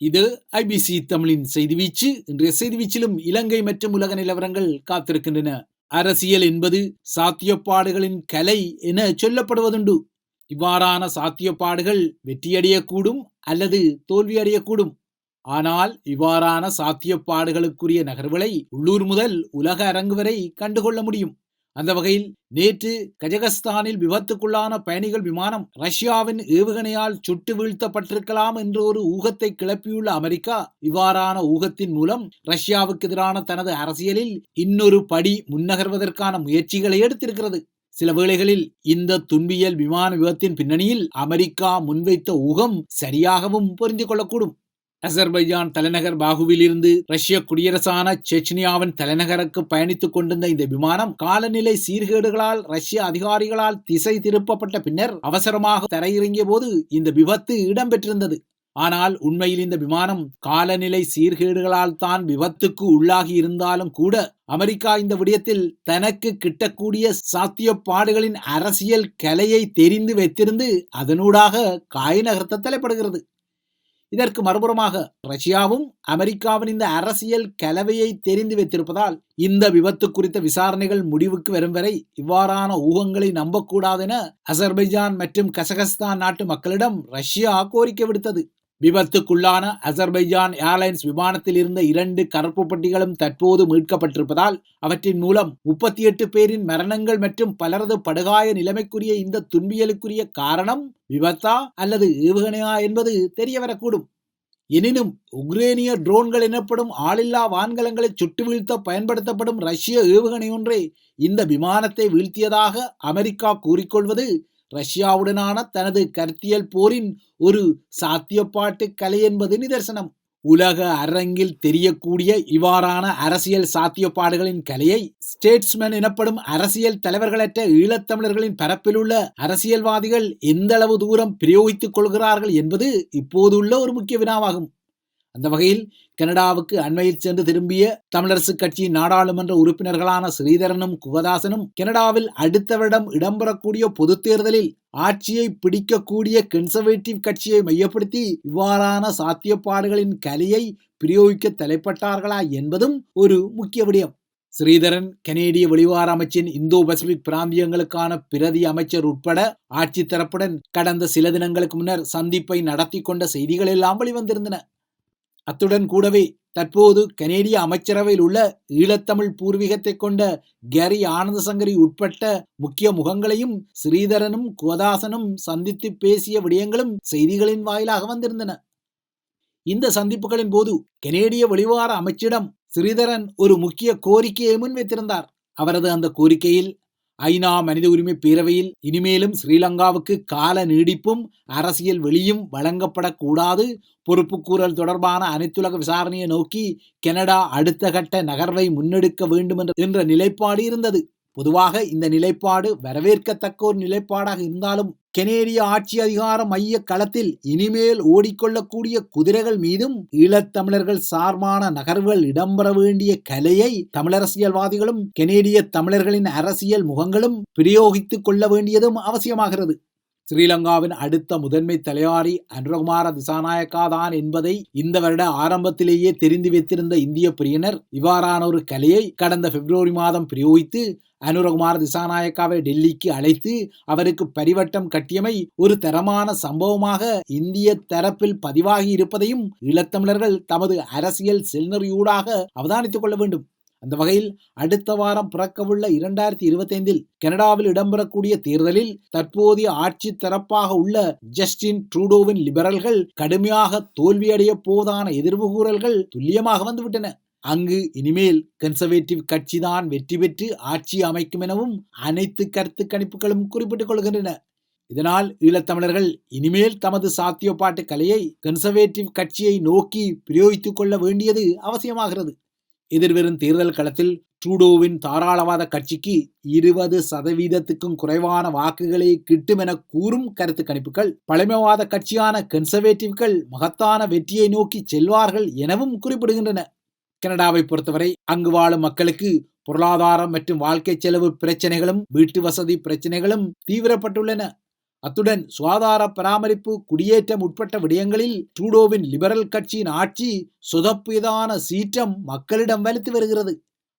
இது ஐபிசி தமிழின் செய்தி வீச்சு. இன்றைய செய்தி வீச்சிலும் இலங்கை மற்றும் உலக நிலவரங்கள் காத்திருக்கின்றன. அரசியல் என்பது சாத்தியப்பாடுகளின் கலை என சொல்லப்படுவதுண்டு. இவ்வாறான சாத்தியப்பாடுகள் வெற்றியடையக்கூடும் அல்லது தோல்வியடையக்கூடும். ஆனால் இவ்வாறான சாத்தியப்பாடுகளுக்குரிய நகர்வுகளை உள்ளூர் முதல் உலக அரங்கு வரை கண்டுகொள்ள முடியும். அந்த வகையில் நேற்று கஜகஸ்தானில் விபத்துக்குள்ளான பயணிகள் விமானம் ரஷ்யாவின் ஏவுகணையால் சுட்டு வீழ்த்தப்பட்டிருக்கலாம் என்ற ஒரு ஊகத்தை கிளப்பியுள்ள அமெரிக்கா இவ்வாறான ஊகத்தின் மூலம் ரஷ்யாவுக்கு எதிரான தனது அரசியலில் இன்னொரு படி முன்னகர்வதற்கான முயற்சிகளை எடுத்திருக்கிறது. சில வேளைகளில் இந்த துன்பியல் விமான விபத்தின் பின்னணியில் அமெரிக்கா முன்வைத்த ஊகம் சரியாகவும் புரிந்து கொள்ளக்கூடும். அசர்பைஜான் தலைநகர் பாகுவிலிருந்து ரஷ்ய குடியரசான செச்னியாவின் தலைநகருக்கு பயணித்துக் கொண்டிருந்த இந்த விமானம் காலநிலை சீர்கேடுகளால் ரஷ்ய அதிகாரிகளால் திசை திருப்பப்பட்ட பின்னர் அவசரமாக தரையிறங்கிய போது இந்த விபத்து இடம்பெற்றிருந்தது. ஆனால் உண்மையில் இந்த விமானம் காலநிலை சீர்கேடுகளால் தான் விபத்துக்கு உள்ளாகி இருந்தாலும் கூட அமெரிக்கா இந்த விடயத்தில் தனக்கு கிட்டக்கூடிய சாத்தியப்பாடுகளின் அரசியல் கலையை தெரிந்து வைத்திருந்து அதனூடாக காய் நகர்த்த தலைப்படுகிறது. இதற்கு மறுபுறமாக ரஷ்யாவும் அமெரிக்காவின் இந்த அரசியல் கலவையை தெரிந்து வைத்திருப்பதால் இந்த விபத்து குறித்த விசாரணைகள் முடிவுக்கு வரும் வரை இவ்வாறான ஊகங்களை நம்பக்கூடாது என அசர்பைஜான் மற்றும் கசகஸ்தான் நாட்டு மக்களிடம் ரஷ்யா கோரிக்கை விடுத்தது. விபத்துக்குள்ளான அசர்பைஜான் ஏர்லைன்ஸ் விமானத்தில் இருந்த இரண்டு கருப்பு பட்டிகளும் தற்போது மீட்கப்பட்டிருப்பதால் அவற்றின் மூலம் முப்பத்தி எட்டு பேரின் மரணங்கள் மற்றும் பலரது படுகாய நிலைமைக்குரிய இந்த துன்பியலுக்குரிய காரணம் விபத்தா அல்லது ஏவுகணையா என்பது தெரியவரக்கூடும். எனினும் உக்ரேனிய ட்ரோன்கள் எனப்படும் ஆளில்லா வான்கலங்களை சுட்டு வீழ்த்த பயன்படுத்தப்படும் ரஷ்ய ஏவுகணை ஒன்றே இந்த விமானத்தை வீழ்த்தியதாக அமெரிக்கா கூறிக்கொள்வது ரஷ்யாவுடனான தனது கருத்தியல் போரின் ஒரு சாத்தியப்பாட்டு கலை என்பது நிதர்சனம். உலக அரங்கில் தெரியக்கூடிய இவ்வாறான அரசியல் சாத்தியப்பாடுகளின் கலையை ஸ்டேட்ஸ்மேன் எனப்படும் அரசியல் தலைவர்களற்ற ஈழத்தமிழர்களின் பரப்பில் உள்ள அரசியல்வாதிகள் எந்த அளவு தூரம் பிரயோகித்துக் கொள்கிறார்கள் என்பது இப்போதுள்ள ஒரு முக்கிய வினாவாகும். அந்த வகையில் கனடாவுக்கு அண்மையில் சென்று திரும்பிய தமிழரசு கட்சியின் நாடாளுமன்ற உறுப்பினர்களான ஸ்ரீதரனும் குகதாசனும் கனடாவில் அடுத்த வருடம் இடம்பெறக்கூடிய பொதுத் தேர்தலில் ஆட்சியை பிடிக்கக்கூடிய கன்சர்வேட்டிவ் கட்சியை மையப்படுத்தி இவ்வாறான சாத்தியப்பாடுகளின் கலையை பிரயோகிக்க தலைப்பட்டார்களா என்பதும் ஒரு முக்கிய விடயம். ஸ்ரீதரன் கனேடிய வெளிவார அமைச்சின் இந்தோ பசிபிக் பிராந்தியங்களுக்கான பிரதி அமைச்சர் உட்பட ஆட்சி தரப்புடன் கடந்த சில தினங்களுக்கு முன்னர் சந்திப்பை நடத்தி கொண்ட செய்திகள் எல்லாம் வெளிவந்திருந்தன. அத்துடன் கூடவே தற்போது கனேடிய அமைச்சரவையில் உள்ள ஈழத்தமிழ் பூர்வீகத்தை கொண்ட கேரி ஆனந்தசங்கரி உட்பட்ட முக்கிய முகங்களையும் ஸ்ரீதரனும் கோதாசனும் சந்தித்து பேசிய விடயங்களும் செய்திகளின் வாயிலாக வந்திருந்தன. இந்த சந்திப்புகளின் போது கனேடிய வெளிவார அமைச்சிடம் ஸ்ரீதரன் ஒரு முக்கிய கோரிக்கையை முன்வைத்திருந்தார். அவரது அந்த கோரிக்கையில் ஐநா மனித உரிமை பேரவையில் இனிமேலும் ஸ்ரீலங்காவுக்கு கால நீடிப்பும் அரசியல் வெளியும் வழங்கப்படக்கூடாது. பொறுப்புக்கூறல் தொடர்பான அனைத்துலக விசாரணையை நோக்கி கனடா அடுத்த கட்ட நகர்வை முன்னெடுக்க வேண்டும் என்ற நிலைப்பாடு இருந்தது. பொதுவாக இந்த நிலைப்பாடு வரவேற்கத்தக்க ஒரு நிலைப்பாடாக இருந்தாலும் கெனேடிய ஆட்சி அதிகார மைய களத்தில் இனிமேல் ஓடிக்கொள்ளக்கூடிய குதிரைகள் மீதும் ஈழத்தமிழர்கள் சார்பான நகர்வுகள் இடம்பெற வேண்டிய கலையை தமிழரசியல்வாதிகளும் கெனேடிய தமிழர்களின் அரசியல் முகங்களும் பிரயோகித்துக் கொள்ள வேண்டியதும் அவசியமாகிறது. ஸ்ரீலங்காவின் அடுத்த முதன்மை தலைவாரி அனுரகுமார திசாநாயக்கா தான் என்பதை இந்த வருட ஆரம்பத்திலேயே தெரிந்து வைத்திருந்த இந்திய பிரியனர் இவ்வாறான ஒரு கலையை கடந்த பிப்ரவரி மாதம் பிரயோகித்து அனுரகுமார திசாநாயக்காவை டெல்லிக்கு அழைத்து அவருக்கு பரிவட்டம் கட்டியமை ஒரு தரமான சம்பவமாக இந்திய தரப்பில் பதிவாகி இருப்பதையும் ஈழத்தமிழர்கள் தமது அரசியல் செல்நறியூடாக அவதானித்துக் கொள்ள வேண்டும். அந்த வகையில் அடுத்த வாரம் பிறக்கவுள்ள இரண்டாயிரத்தி இருபத்தி ஐந்தில் கனடாவில் இடம்பெறக்கூடிய தேர்தலில் தற்போதைய ஆட்சி தரப்பாக உள்ள ஜஸ்டின் ட்ரூடோவின் லிபரல்கள் கடுமையாக தோல்வியடைய போதான எதிர்வு கூறல்கள் துல்லியமாக வந்துவிட்டன. அங்கு இனிமேல் கன்சர்வேட்டிவ் கட்சிதான் வெற்றி பெற்று ஆட்சி அமைக்கும் எனவும் அனைத்து கருத்து கணிப்புகளும் குறிப்பிட்டுக் கொள்கின்றன. இதனால் ஈழத்தமிழர்கள் இனிமேல் தமது சாத்தியப்பாட்டு கலையை கன்சர்வேட்டிவ் கட்சியை நோக்கி பிரயோகித்துக் கொள்ள வேண்டியது அவசியமாகிறது. எதிர்வரும் தேர்தல் களத்தில் ட்ரூடோவின் தாராளவாத கட்சிக்கு இருபது சதவீதத்துக்கும் குறைவான வாக்குகளே கிட்டும் என கூறும் கருத்து கணிப்புகள் பழமைவாத கட்சியான கன்சர்வேட்டிவ்கள் மகத்தான வெற்றியை நோக்கி செல்வார்கள் எனவும் குறிப்பிடுகின்றன. கனடாவை பொறுத்தவரை அங்கு வாழும் மக்களுக்கு பொருளாதாரம் மற்றும் வாழ்க்கை செலவு பிரச்சனைகளும் வீட்டு வசதி பிரச்சனைகளும் தீவிரப்பட்டுள்ளன. அத்துடன் சுகாதார பராமரிப்பு குடியேற்றம் உட்பட்ட விடயங்களில் ட்ரூடோவின் லிபரல் கட்சியின் ஆட்சி சொதப்பியதான சீற்றம் மக்களிடம் வலித்து வருகிறது.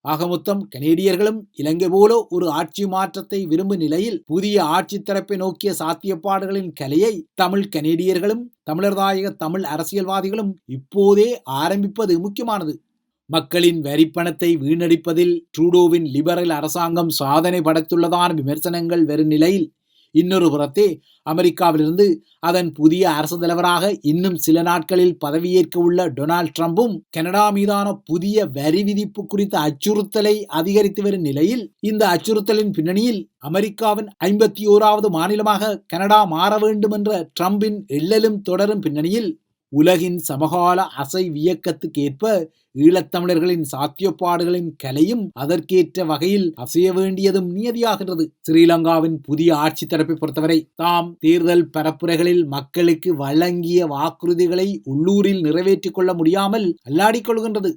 ஆக மொத்தம் கனேடியர்களும் இலங்கை போல ஒரு ஆட்சி மாற்றத்தை விரும்பும் நிலையில் புதிய ஆட்சி தரப்பை நோக்கிய சாத்தியப்பாடுகளின் கலையை தமிழ் கனேடியர்களும் தமிழர்தாயக தமிழ் அரசியல்வாதிகளும் இப்போதே ஆரம்பிப்பது முக்கியமானது. மக்களின் வரிப்பணத்தை வீணடிப்பதில் ட்ரூடோவின் லிபரல் அரசாங்கம் சாதனை படைத்துள்ளதான விமர்சனங்கள் வரும் நிலையில் இன்னொரு புறத்தே அமெரிக்காவிலிருந்து அதன் புதிய அரசு தலைவராக இன்னும் சில நாட்களில் பதவியேற்க உள்ள டொனால்ட் ட்ரம்பும் கனடா மீதான புதிய வரி விதிப்பு குறித்த அச்சுறுத்தலை அதிகரித்து வரும் நிலையில் இந்த அச்சுறுத்தலின் பின்னணியில் அமெரிக்காவின் ஐம்பத்தி ஓராவது மாநிலமாக கனடா மாற வேண்டும் என்ற ட்ரம்பின் எள்ளலும் தொடரும் பின்னணியில் உலகின் சமகால அசை ஈழத்தமிழர்களின் சாத்தியப்பாடுகளின் கலையும் அதற்கேற்ற வகையில் அசைய வேண்டியதும் நியதியாகிறது ஸ்ரீலங்காவின் புதிய ஆட்சி தரப்பை பொறுத்தவரை தாம் தேர்தல் பரப்புரைகளில் மக்களுக்கு வழங்கிய வாக்குறுதிகளை உள்ளூரில் நிறைவேற்றிக் கொள்ள முடியாமல் அல்லாடிக் கொள்கின்றது.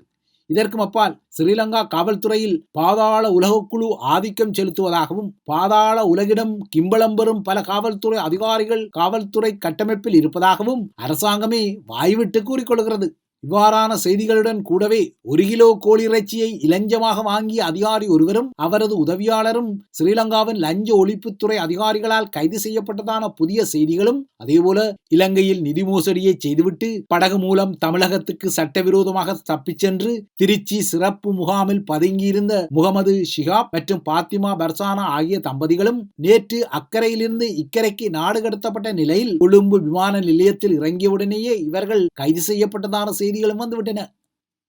இதற்கும் அப்பால் ஸ்ரீலங்கா காவல்துறையில் பாதாள உலகக்குழு ஆதிக்கம் செலுத்துவதாகவும் பாதாள உலகிடம் கிம்பளம் பெறும் பல காவல்துறை அதிகாரிகள் காவல்துறை கட்டமைப்பில் இருப்பதாகவும் அரசாங்கமே வாய்விட்டு கூறிக்கொள்கிறது. இவ்வாறான செய்திகளுடன் கூடவே ஒரு கிலோ கோழி இறைச்சியை இலஞ்சமாக வாங்கிய அதிகாரி ஒருவரும் அவரது உதவியாளரும் ஸ்ரீலங்காவின் லஞ்ச ஒழிப்புத்துறை அதிகாரிகளால் கைது செய்யப்பட்டதான புதிய செய்திகளும் அதேபோல இலங்கையில் நிதி மோசடியை செய்துவிட்டு படகு மூலம் தமிழகத்துக்கு சட்டவிரோதமாக தப்பிச் சென்று திருச்சி சிறப்பு முகாமில் பதுங்கியிருந்த முகமது ஷிகாப் மற்றும் பாத்திமா பர்சானா ஆகிய தம்பதிகளும் நேற்று அக்கறையிலிருந்து இக்கரைக்கு நாடு கடத்தப்பட்ட நிலையில் கொழும்பு விமான நிலையத்தில் இறங்கியவுடனேயே இவர்கள் கைது செய்யப்பட்டதான செய்திகளும் வந்துவிட்டன.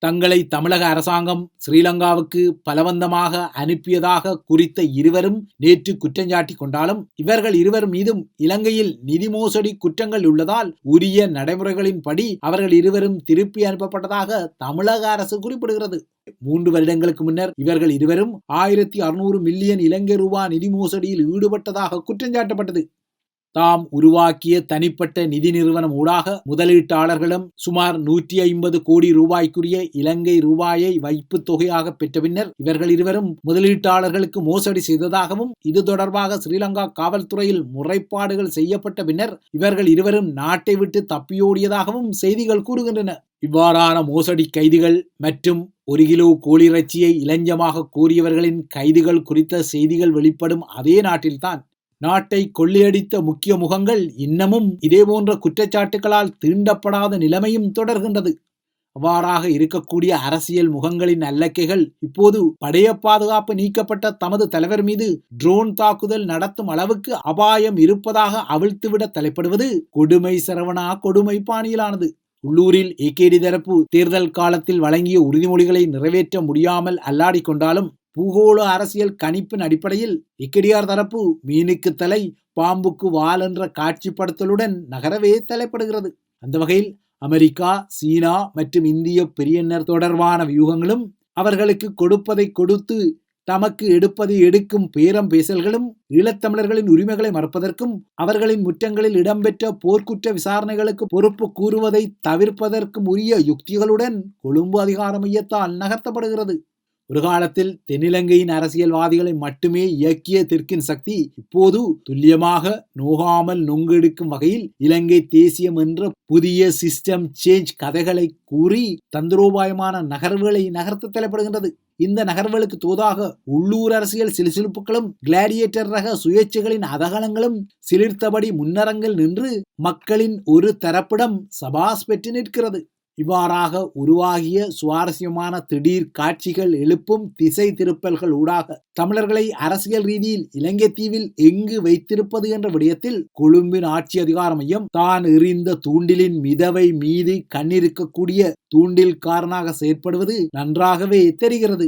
தங்களை தமிழக அரசாங்கம் ஸ்ரீலங்காவுக்கு பலவந்தமாக அனுப்பியதாக குறித்த இருவரும் நேற்று குற்றஞ்சாட்டி கொண்டாலும் இவர்கள் இருவர் மீதும் இலங்கையில் நிதி மோசடி குற்றங்கள் உள்ளதால் உரிய நடைமுறைகளின்படி அவர்கள் இருவரும் திருப்பி அனுப்பப்பட்டதாக தமிழக அரசு குறிப்பிடுகிறது. மூன்று வருடங்களுக்கு முன்னர் இவர்கள் இருவரும் ஆயிரத்தி அறுநூறு மில்லியன் இலங்கை ரூபாய் நிதி மோசடியில் ஈடுபட்டதாக குற்றஞ்சாட்டப்பட்டது தாம் உருவாக்கிய தனிப்பட்ட நிதி நிறுவனம் ஊடாக முதலீட்டாளர்களும் சுமார் நூற்றி ஐம்பது கோடி ரூபாய்க்குரிய இலங்கை ரூபாயை வைப்பு தொகையாக பெற்ற பின்னர் இவர்கள் இருவரும் முதலீட்டாளர்களுக்கு மோசடி செய்ததாகவும் இது தொடர்பாக ஸ்ரீலங்கா காவல்துறையில் முறைப்பாடுகள் செய்யப்பட்ட பின்னர் இவர்கள் இருவரும் நாட்டை விட்டு தப்பியோடியதாகவும் செய்திகள் கூறுகின்றன. இவ்வாறான மோசடி கைதிகள் மற்றும் ஒரு கிலோ கோழிறைச்சியை இளஞ்சமாக கூறியவர்களின் கைதுகள் குறித்த செய்திகள் வெளிப்படும் அதே நாட்டில்தான் நாட்டை கொள்ளையடித்த முக்கிய முகங்கள் இன்னமும் இதேபோன்ற குற்றச்சாட்டுகளால் தீண்டப்படாத நிலைமையும் தொடர்கின்றது. அவ்வாறாக இருக்கக்கூடிய அரசியல் முகங்களின் அல்லக்கைகள் இப்போது படைய பாதுகாப்பு நீக்கப்பட்ட தமது தலைவர் மீது ட்ரோன் தாக்குதல் நடத்தும் அளவுக்கு அபாயம் இருப்பதாக அவிழ்த்துவிட தலைப்படுவது கொடுமை சரவணா கொடுமை பாணியிலானது. உள்ளூரில் ஏகேடி தரப்பு தேர்தல் காலத்தில் வழங்கிய உறுதிமொழிகளை நிறைவேற்ற முடியாமல் அல்லாடி கொண்டாலும் பூகோள அரசியல் கணிப்பின் அடிப்படையில் இக்கடியார் தரப்பு மீனுக்கு தலை பாம்புக்கு வால் என்ற காட்சிப்படுத்தலுடன் நகரவே தலைப்படுகிறது. அந்த வகையில் அமெரிக்கா சீனா மற்றும் இந்திய பெரியனர் தொடர்பான வியூகங்களும் அவர்களுக்கு கொடுப்பதை கொடுத்து தமக்கு எடுப்பதை எடுக்கும் பேரம் பேசல்களும் ஈழத்தமிழர்களின் உரிமைகளை மறுப்பதற்கும் அவர்களின் முற்றங்களில் இடம்பெற்ற போர்க்குற்ற விசாரணைகளுக்கு பொறுப்பு கூறுவதை தவிர்ப்பதற்கும் உரிய யுக்திகளுடன் கொழும்பு அதிகார மையத்தால் நகர்த்தப்படுகிறது. ஒரு காலத்தில் தென்னிலங்கையின் அரசியல்வாதிகளை மட்டுமே இயக்கிய தெற்கின் சக்தி இப்போது துல்லியமாக நோகாமல் நொங்கெடுக்கும் வகையில் இலங்கை தேசியம் என்ற புதிய சிஸ்டம் சேஞ்ச் கதைகளை கூறி தந்திரோபாயமான நகர்வுகளை நகர்த்த தலைப்படுகின்றது. இந்த நகர்வுகளுக்கு தோதாக உள்ளூர் அரசியல் சிலுசிலுப்புகளும் கிளாடியேட்டர் ரக சுயேட்சைகளின் அதகலங்களும் சிலிர்த்தபடி முன்னரங்கில் நின்று மக்களின் ஒரு தரப்பிடம் சபாஸ் பெற்று நிற்கிறது. இவ்வாறாக உருவாகிய சுவாரஸ்யமான திடீர் காட்சிகள் எழுப்பும் திசை திருப்பல்கள் ஊடாக தமிழர்களை அரசியல் ரீதியில் இலங்கை தீவில் எங்கு வைத்திருப்பது என்ற விடயத்தில் கொழும்பின் ஆட்சி அதிகார மையம் தான் எறிந்த தூண்டிலின் மிதவை மீது கண்ணிருக்கக்கூடிய தூண்டில் காரணமாக செயற்படுவது நன்றாகவே தெரிகிறது.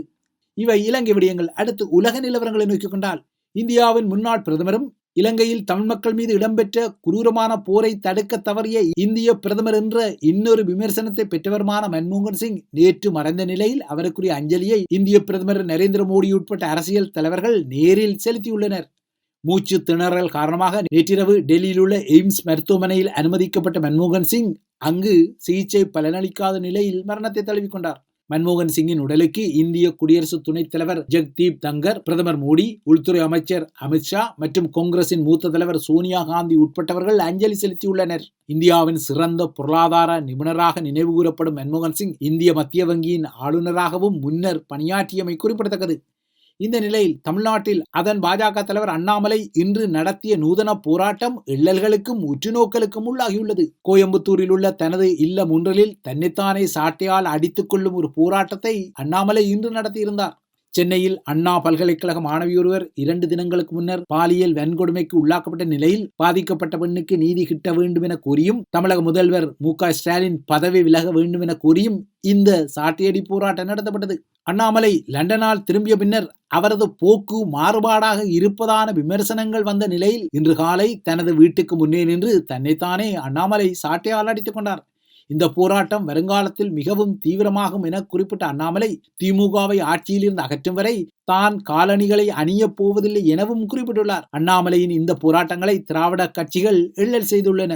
இவை இலங்கை விடயங்கள். அடுத்து உலக நிலவரங்களை நோக்கிக் கொண்டால் இந்தியாவின் முன்னாள் பிரதமரும் இலங்கையில் தமிழ் மக்கள் மீது இடம்பெற்ற குரூரமான போரை தடுக்க தவறிய இந்திய பிரதமர் என்ற இன்னொரு விமர்சனத்தை பெற்றவருமான மன்மோகன் சிங் நேற்று மறைந்த நிலையில் அவருக்குரிய அஞ்சலியை இந்திய பிரதமர் நரேந்திர மோடி உட்பட்ட அரசியல் தலைவர்கள் நேரில் செலுத்தியுள்ளனர். மூச்சு திணறல் காரணமாக நேற்றிரவு டெல்லியில் உள்ள எய்ம்ஸ் மருத்துவமனையில் அனுமதிக்கப்பட்ட மன்மோகன் சிங் அங்கு சிகிச்சை பலனளிக்காத நிலையில் மரணத்தை தழுவிக்கொண்டார். மன்மோகன் சிங்கின் உடலுக்கு இந்திய குடியரசு துணைத் தலைவர் ஜெக்தீப் தங்கர் பிரதமர் மோடி உள்துறை அமைச்சர் அமித்ஷா மற்றும் காங்கிரசின் மூத்த தலைவர் சோனியா காந்தி உட்பட்டவர்கள் அஞ்சலி செலுத்தியுள்ளனர். இந்தியாவின் சிறந்த பொருளாதார நிபுணராக நினைவுகூரப்படும் மன்மோகன் சிங் இந்திய மத்திய வங்கியின் ஆளுநராகவும் முன்னர் பணியாற்றியமை குறிப்பிடத்தக்கது. இந்த நிலையில் தமிழ்நாட்டில் அதன் பாஜக தலைவர் அண்ணாமலை இன்று நடத்திய நூதன போராட்டம் இள்ளல்களுக்கும் உற்றுநோக்கலுக்கும் உள்ளாகியுள்ளது. கோயம்புத்தூரில் உள்ள தனது இல்லம் ஒன்றில் தன்னைத்தானே சாட்டையால் அடித்துக் கொள்ளும் ஒரு போராட்டத்தை அண்ணாமலை இன்று நடத்தியிருந்தார். சென்னையில் அண்ணா பல்கலைக்கழக மாணவியொருவர் இரண்டு தினங்களுக்கு முன்னர் பாலியல் வன்கொடுமைக்கு உள்ளாக்கப்பட்ட நிலையில் பாதிக்கப்பட்ட பெண்ணுக்கு நீதி கிட்ட வேண்டும் என கூறியும் தமிழக முதல்வர் மு ஸ்டாலின் பதவி விலக வேண்டும் என கூறியும் இந்த சாட்டியடி போராட்டம் நடத்தப்பட்டது. அண்ணாமலை லண்டனால் திரும்பிய பின்னர் அவரது போக்கு மாறுபாடாக இருப்பதான விமர்சனங்கள் வந்த நிலையில் இன்று காலை தனது வீட்டுக்கு முன்னே நின்று தன்னைத்தானே அண்ணாமலை சாட்டையால் அடித்துக் கொண்டார். இந்த போராட்டம் வருங்காலத்தில் மிகவும் தீவிரமாகும் என குறிப்பிட்ட அண்ணாமலை திமுகவை ஆட்சியிலிருந்து அகற்றும் வரை தான் காலணிகளை அணியப் போவதில்லை எனவும் குறிப்பிட்டுள்ளார். அண்ணாமலையின் இந்த போராட்டங்களை திராவிட கட்சிகள் எள்ளல் செய்துள்ளன.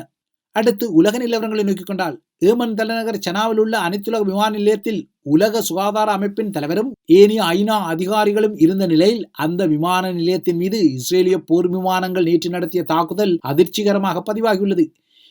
அடுத்து உலக நிலவரங்களை நோக்கிக் கொண்டால் ஏமன் தலைநகர் சனாவில் உள்ள அனைத்துலக விமான நிலையத்தில் உலக சுகாதார அமைப்பின் தலைவரும் ஏனைய ஐநா அதிகாரிகளும் இருந்த நிலையில் அந்த விமான நிலையத்தின் மீது இஸ்ரேலிய போர் விமானங்கள் நேற்று நடத்திய தாக்குதல் அதிர்ச்சிகரமாக பதிவாகியுள்ளது.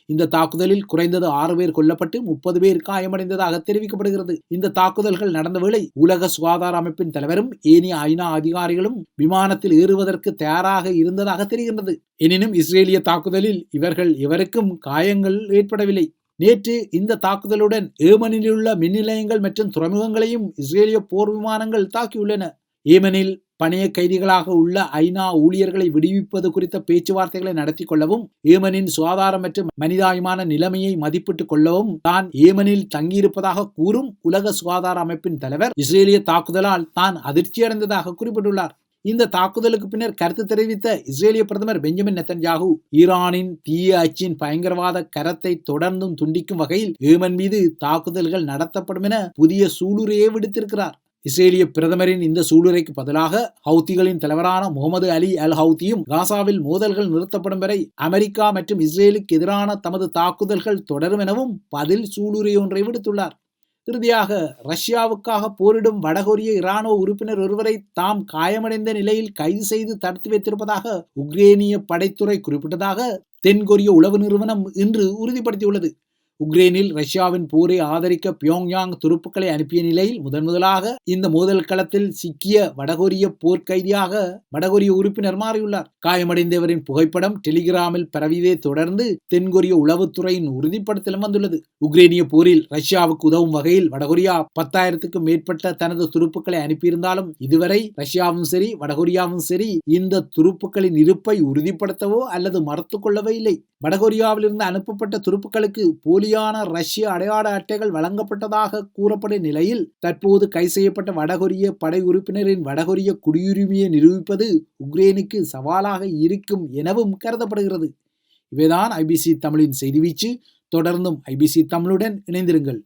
இந்த தாக்குதலில் குறைந்தது ஆறு பேர் கொல்லப்பட்டு முப்பது பேர் காயமடைந்ததாக தெரிவிக்கப்படுகிறது. இந்த தாக்குதல்கள் நடந்த வேளை உலக சுகாதார அமைப்பின் தலைவரும் ஏனைய ஐநா அதிகாரிகளும் விமானத்தில் ஏறுவதற்கு தயாராக இருந்ததாக தெரிகின்றது. எனினும் இஸ்ரேலிய தாக்குதலில் இவர்கள் எவருக்கும் காயங்கள் ஏற்படவில்லை. நேற்று இந்த தாக்குதலுடன் ஏமனில் உள்ள மின் நிலையங்கள் மற்றும் துறைமுகங்களையும் இஸ்ரேலிய போர் விமானங்கள் தாக்கியுள்ளன. ஏமனில் பணைய கைதிகளாக உள்ள ஐநா ஊழியர்களை விடுவிப்பது குறித்த பேச்சுவார்த்தைகளை நடத்தி கொள்ளவும் ஏமனின் சுகாதாரம் மற்றும் மனிதாயமான நிலைமையை மதிப்பிட்டுக் கொள்ளவும் தான் ஏமனில் தங்கியிருப்பதாக கூறும் உலக சுகாதார அமைப்பின் தலைவர். இஸ்ரேலிய தாக்குதலால் தான் அதிர்ச்சியடைந்ததாக குறிப்பிட்டுள்ளார். இந்த தாக்குதலுக்கு பின்னர் கருத்து தெரிவித்த இஸ்ரேலிய பிரதமர் பெஞ்சமின் நெத்தன்யாகு ஈரானின் தீய அச்சின் பயங்கரவாத கரத்தை தொடர்ந்தும் துண்டிக்கும் வகையில் ஏமன் மீது தாக்குதல்கள் நடத்தப்படும் என புதிய சூளுரையை விடுத்திருக்கிறார். இஸ்ரேலிய பிரதமரின் இந்த சூளுரைக்கு பதிலாக ஹவுத்திகளின் தலைவரான முகமது அலி அல் ஹவுத்தியும் காசாவில் மோதல்கள் நிறுத்தப்படும் வரை அமெரிக்கா மற்றும் இஸ்ரேலுக்கு எதிரான தமது தாக்குதல்கள் தொடரும் எனவும் பதில் சூளுரை ஒன்றை விடுத்துள்ளார். இறுதியாக ரஷ்யாவுக்காக போரிடும் வடகொரிய இராணுவ உறுப்பினர் ஒருவரை தாம் காயமடைந்த நிலையில் கைது செய்து தடுத்து வைத்திருப்பதாக உக்ரேனிய படைத்துறை குறிப்பிட்டதாக தென்கொரிய உளவு நிறுவனம் இன்று உறுதிப்படுத்தியுள்ளது. உக்ரைனில் ரஷ்யாவின் போரை ஆதரிக்க பியோங்யாங் துருப்புக்களை அனுப்பிய நிலையில் முதன் முதலாக இந்த மோதல் களத்தில் சிக்கிய வடகொரிய போர்க்கைதியாக வடகொரிய உறுப்பினர் மாறியுள்ளார். காயமடைந்தவரின் புகைப்படம் டெலிகிராமில் பரவியதை தொடர்ந்து தென்கொரிய உளவுத்துறையின் உறுதிப்படுத்தலும் வந்துள்ளது. உக்ரைனிய போரில் ரஷ்யாவுக்கு உதவும் வகையில் வடகொரியா பத்தாயிரத்துக்கும் மேற்பட்ட தனது துருப்புக்களை அனுப்பியிருந்தாலும் இதுவரை ரஷ்யாவும் சரி வடகொரியாவும் சரி இந்த துருப்புக்களின் இருப்பை உறுதிப்படுத்தவோ அல்லது மறுத்து கொள்ளவோ இல்லை. வடகொரியாவிலிருந்து அனுப்பப்பட்ட துருப்புக்களுக்கு போலியான ரஷ்ய அடையாள அட்டைகள் வழங்கப்பட்டதாக கூறப்படும் நிலையில் தற்போது கை செய்யப்பட்ட வடகொரிய படை உறுப்பினரின் வடகொரிய குடியுரிமையை நிரூபிப்பது உக்ரைனுக்கு சவாலாக இருக்கும் எனவும் கருதப்படுகிறது. இவைதான் ஐபிசி தமிழின் செய்தி வீச்சு. தொடர்ந்தும் ஐபிசி தமிழுடன் இணைந்திருங்கள்.